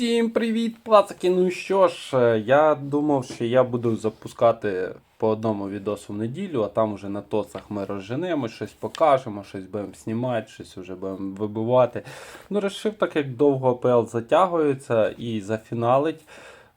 Всім привіт, пацаки! Ну що ж, е, я думав, що я буду запускати по одному відосу в неділю, а там уже на тоцах ми розженемо, щось покажемо, щось будемо знімати, щось вже будемо вибивати. Ну, решив, так як довго АПЛ затягується і зафіналить.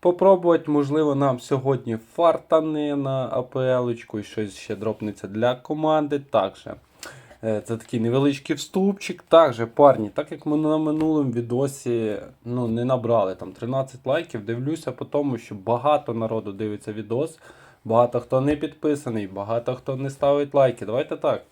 Попробувати, можливо, нам сьогодні фартане на АПЛ і щось ще дропнеться для команди. Також Е, Це такий невеличкий вступчик. Також, парні, так як ми на минулому відосі ну, не набрали там 13 лайків, дивлюся по тому, що багато народу дивиться відос, багато хто не підписаний, багато хто не ставить лайки. Давайте так.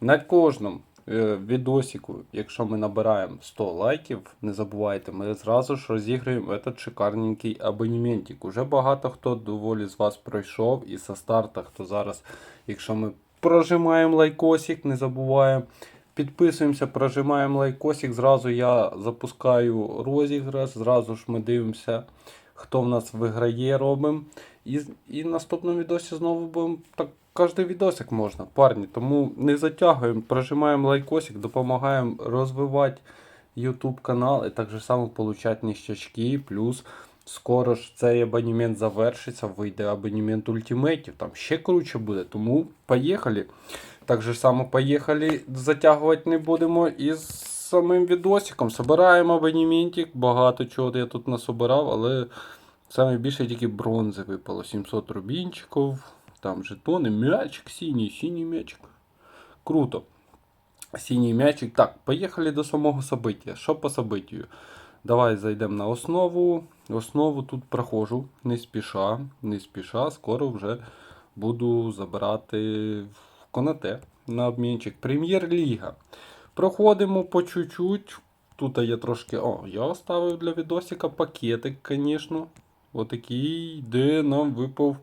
На кожному е, відосіку, якщо ми набираємо 100 лайків, не забувайте, ми зразу ж розіграємо этот шикарненький абонементик. Уже багато хто доволі з вас пройшов і со старта, хто зараз, якщо ми прожимаємо лайкосик, не забуваємо. Підписуємося, прожимаємо лайкосик. Зразу я запускаю розіграш, зразу ж ми дивимося, хто в нас виграє, робимо. І, і в наступному відосі знову будемо так кожен відосик можна, парні. Тому не затягуємо, прожимаємо лайкосик, допомагаємо розвивати YouTube канал і так же само получати ніщачки. Плюс скоро ж цей абонемент завершиться, вийде абонемент ультимейтів, там ще круче буде. Тому поїхали. Так же само поїхали, затягувати не будемо із самим відосиком. Собираємо абонементик, багато чого я тут насобирав, але саме більше тільки бронзи випало. 700 рубінчиків, там жетони, м'ячик синій, синій м'ячик. Круто. Синій м'ячик. Так, поїхали до самого собиття. Що по собиттю? Давай зайдемо на основу. Основу тут проходжу, не спіша, не спіша, скоро вже буду забирати в Конате на обмінчик. Прем'єр-ліга. Проходимо по чуть-чуть. Тут я трошки. О, я оставив для відосика пакетик, звісно. Отакий, де нам випав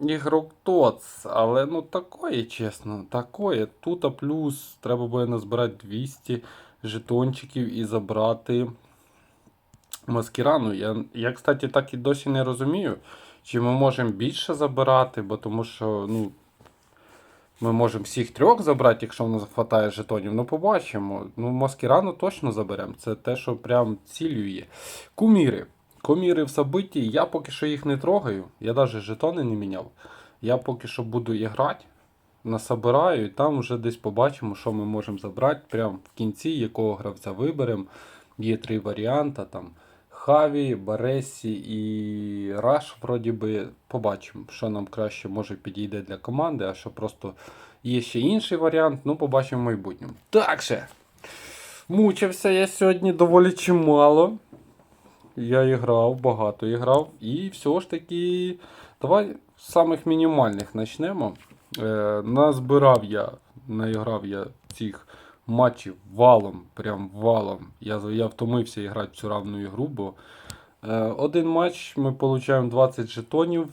ігрок ТОЦ. Але ну такое, чесно, такое. Тут плюс треба буде назбирати 200 жетончиків і забрати маскірану. Я, я, кстати, так і досі не розумію, чи ми можемо більше забирати, бо тому що, ну. Ми можемо всіх трьох забрати, якщо в нас вистачає жетонів. Ну, побачимо. Ну, маскірану точно заберемо. Це те, що прям ціллю є. Куміри. Куміри в собитті. Я поки що їх не трогаю. Я навіть жетони не міняв. Я поки що буду грати, насобираю, і там вже десь побачимо, що ми можемо забрати. Прямо в кінці, якого гравця виберемо. Є три варіанти. там. Хаві, Баресі і Раш, вроді би, побачимо, що нам краще може підійде для команди, а що просто є ще інший варіант, ну побачимо в майбутньому. Так же, мучився я сьогодні доволі чимало. Я і грав, багато і грав. І все ж таки, давай з самих мінімальних почнемо. Е, назбирав я, наіграв я цих матчів валом, прям валом. Я я втомився грати цю равну ігру, бо е, один матч ми отримуємо 20 жетонів.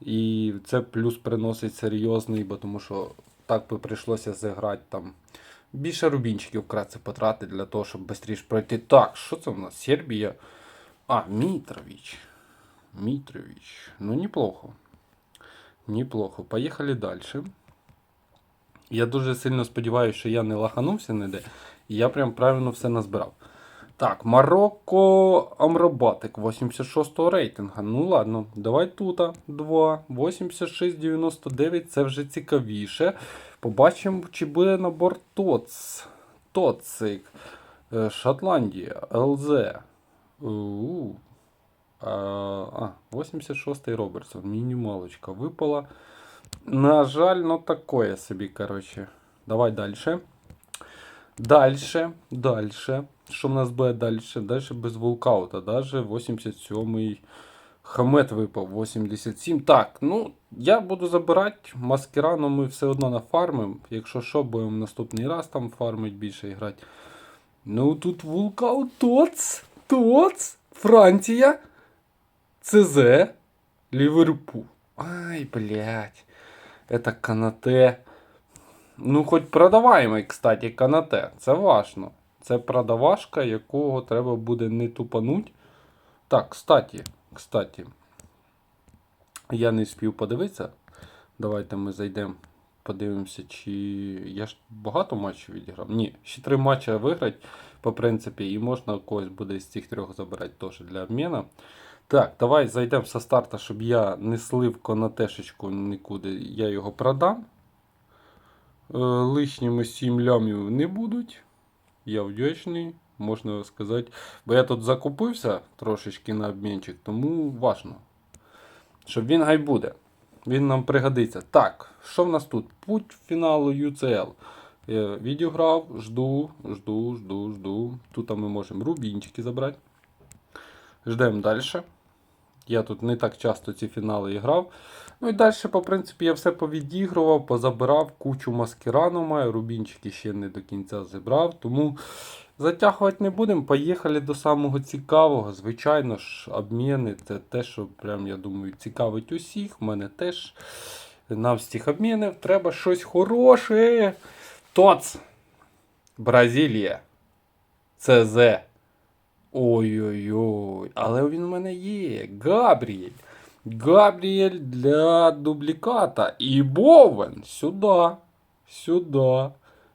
І це плюс приносить серйозний, бо тому що так би прийшлося зіграти там. Більше рубінчиків вкратце потратити для того, щоб швидше пройти. Так, що це в нас? Сербія. А, Мітрович. Мітрович. Ну, неплохо. Неплохо. Поїхали далі. Я дуже сильно сподіваюся, що я не лаханувся ніде. І я прям правильно все назбирав. Так, Марокко Амробатик 86-го рейтинга. Ну ладно, давай тут 2. 86,99 це вже цікавіше. Побачимо, чи буде набор ТОЦ. Тоцик. Е, Шотландія. ЛЗ. У-у-у. А, 86-й Робертсон. Мінімалочка випала. На жаль, ну такое собі, коротше. Давай далі. Дальше, дальше. Що в нас буде далі? Далі без вулкаута. Даже 87-й хамет випав. 87. Так, ну, я буду забирати. Маскирану ми все одно нафармимо. Якщо що, будемо наступний раз там фармить більше грати. Ну тут вулкаут Тоц. Тоц. Франція. ЦЗ. Ліверпуль. Ай, блядь. Это канате. Ну, хоч продаваємий, кстати, канате. Це важно. Це продавашка, якого треба буде не тупануть. Так, кстати, кстати. Я не спів подивитися. Давайте ми зайдемо Подивимося, чи. Я ж багато матчів відіграв. Ні, ще три матчі виграти, по принципі, і можна когось буде з цих трьох забирати теж для обміну. Так, давай зайдемо со старта, щоб я не слив конотешечку нікуди. Я його продам. Е, лишніми 7 лямів не будуть. Я вдячний, можна сказати. Бо я тут закупився трошечки на обмінчик, тому важно. Щоб він гай буде. Він нам пригодиться. Так, що в нас тут? Путь фіналу UCL. Я відіграв, жду, жду, жду, жду. Тут ми можемо рубінчики забрати. Ждемо далі. Я тут не так часто ці фінали грав. Ну і далі, по принципі, я все повідігрував, позабирав, кучу маскирану маю, рубінчики ще не до кінця зібрав. Тому затягувати не будемо. Поїхали до самого цікавого. Звичайно ж, обміни це те, що прям, я думаю, цікавить усіх. Мене теж. Нам з цих обмінів треба щось хороше. ТОЦ. Бразилія. ЦЗ. Ой-ой-ой. Але він у мене є. Габріель. Габріель для дубліката. І Боуен. Сюди. Сюди.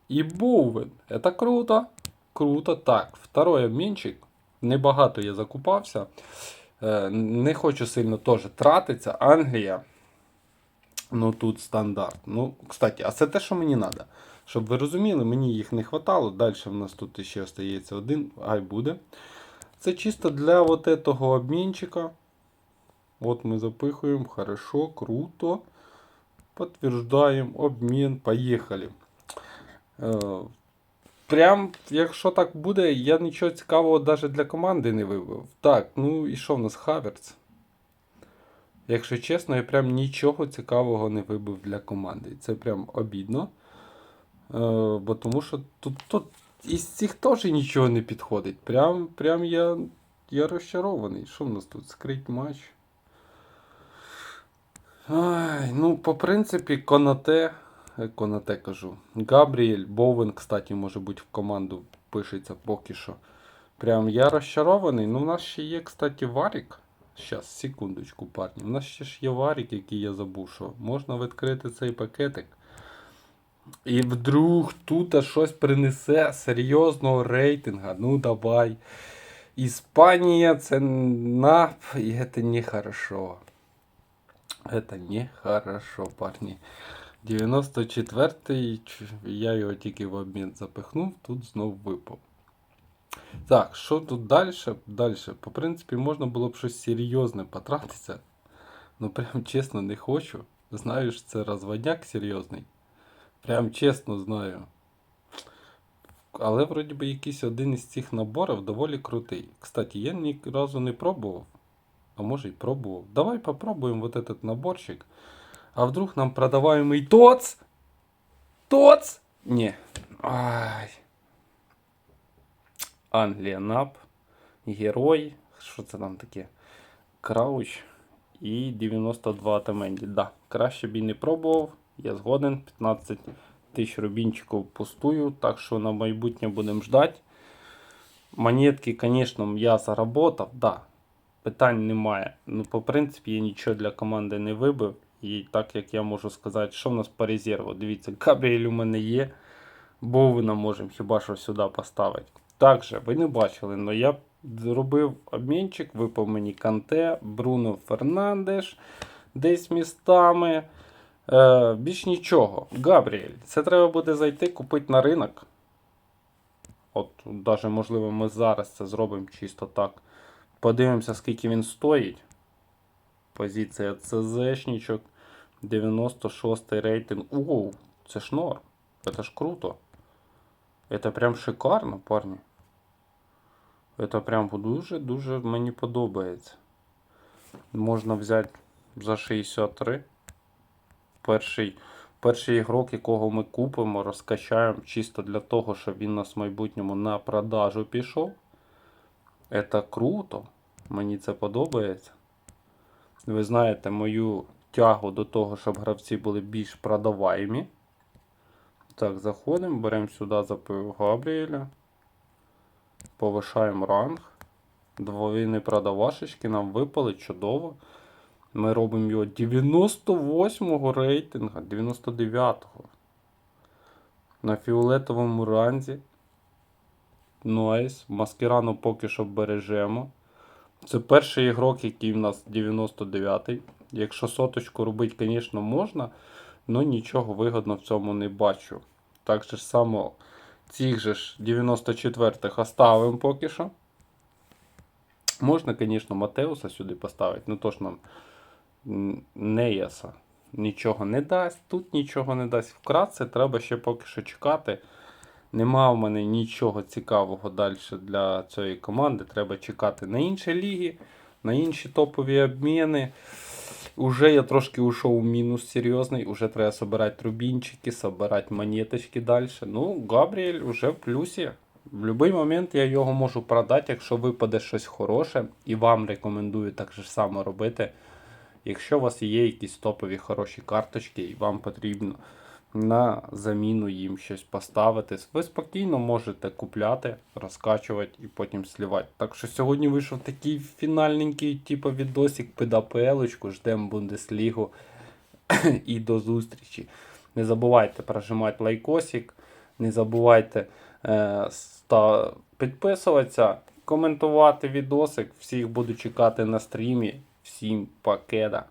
І Боуен. Это круто. Круто. Так, второй обмінчик. Небагато я закупався. Е, Не хочу сильно теж тратитися. Англія. Ну тут стандарт. Ну, кстати, а це те, що мені треба. Щоб ви розуміли, мені їх не хватало. Далі в нас тут ще остається один, ай буде. Це чисто для вот этого обмінчика. От ми запихуємо, хорошо, круто. Подтверждаємо обмін, поїхали. Е, Прям, якщо так буде, я нічого цікавого навіть для команди не вибив. Так, ну і що в нас Хаверц? Якщо чесно, я прям нічого цікавого не вибив для команди. Це прям обідно. Е, бо тому що тут, тут із цих теж нічого не підходить. Прям, прям я, я розчарований. Що в нас тут? Скрить матч. Ай, ну, по принципі, Конате. е, Конате кажу. Габріель, Боуен, кстати, може бути в команду пишеться поки що. Прям я розчарований. Ну, в нас ще є, кстати, Варік. Щас, секундочку, парні. У нас ще ж є Варік, який я забув, що можна відкрити цей пакетик. І вдруг тут щось принесе серйозного рейтинга. Ну давай. Іспанія це НАП, і це не хорошо. Это не хорошо, парні. 94-й, я його тільки в обмін запихнув, тут знов випав. Так, що тут далі? Далі. По принципі, можна було б щось серйозне потратитися. Ну, прям чесно, не хочу. Знаю, це розводняк серйозний. Прям чесно знаю. Але вроді би якийсь один із цих наборів доволі крутий. Кстати, я ні разу не пробував. А може й пробував. Давай попробуем вот этот наборчик. А вдруг нам продаваемый ТОЦ? ТОЦ? Не. Ай. Англія НАП. Герой. Що це там таке? Крауч. І 92 Атаменді. Да, краще б і не пробував. Я згоден. 15 тисяч рубінчиків пустую. Так що на майбутнє будемо ждати. Монетки, звісно, я заработав, да. Питань немає. Ну, по принципі, я нічого для команди не вибив. І так як я можу сказати, що в нас по резерву. Дивіться, Габріель у мене є. Бовина можемо хіба що сюди поставити. Також, ви не бачили, але я зробив обмінчик, випав мені Канте, Бруно Фернандеш, десь містами. Е, більш нічого. Габріель, це треба буде зайти, купити на ринок. От, навіть, можливо, ми зараз це зробимо чисто так. Подивимося, скільки він стоїть. Позиція ЦЗшничок. 96 рейтинг. Оу, це ж норм. Это ж круто. Это прям шикарно, парні. Это прям дуже-дуже мені подобається. Можна взяти за 63. Перший, перший ігрок, якого ми купимо, розкачаємо чисто для того, щоб він нас в майбутньому на продажу пішов. Это круто. Мені це подобається. Ви знаєте мою тягу до того, щоб гравці були більш продаваємі. Так, заходимо, беремо сюди запив Габріеля. Повишаємо ранг. Двойні продавашечки нам випали чудово. Ми робимо його 98-го рейтинга, 99-го. На фіолетовому ранзі. Найс. Маскирану поки що бережемо. Це перший ігрок, який в нас 99-й. Якщо соточку робити, звісно, можна, але нічого вигодно в цьому не бачу. Так же само цих же ж 94-х оставимо поки що. Можна, звісно, Матеуса сюди поставити, ну то ж нам Неяса нічого не дасть, тут нічого не дасть. Вкратце треба ще поки що чекати. Нема в мене нічого цікавого далі для цієї команди. Треба чекати на інші ліги, на інші топові обміни. Уже я трошки ушов у мінус серйозний. Уже треба собирати рубінчики, собирати монеточки далі. Ну, Габріель уже в плюсі. В будь-який момент я його можу продати, якщо випаде щось хороше. І вам рекомендую так же само робити. Якщо у вас є якісь топові хороші карточки, і вам потрібно на заміну їм щось поставити, ви спокійно можете купляти, розкачувати і потім слівати. Так що сьогодні вийшов такий фінальненький типу відосик під ждемо Бундеслігу і до зустрічі. Не забувайте прожимати лайкосик, не забувайте е, ста- підписуватися, коментувати відосик. Всіх буду чекати на стрімі. Всім пакета.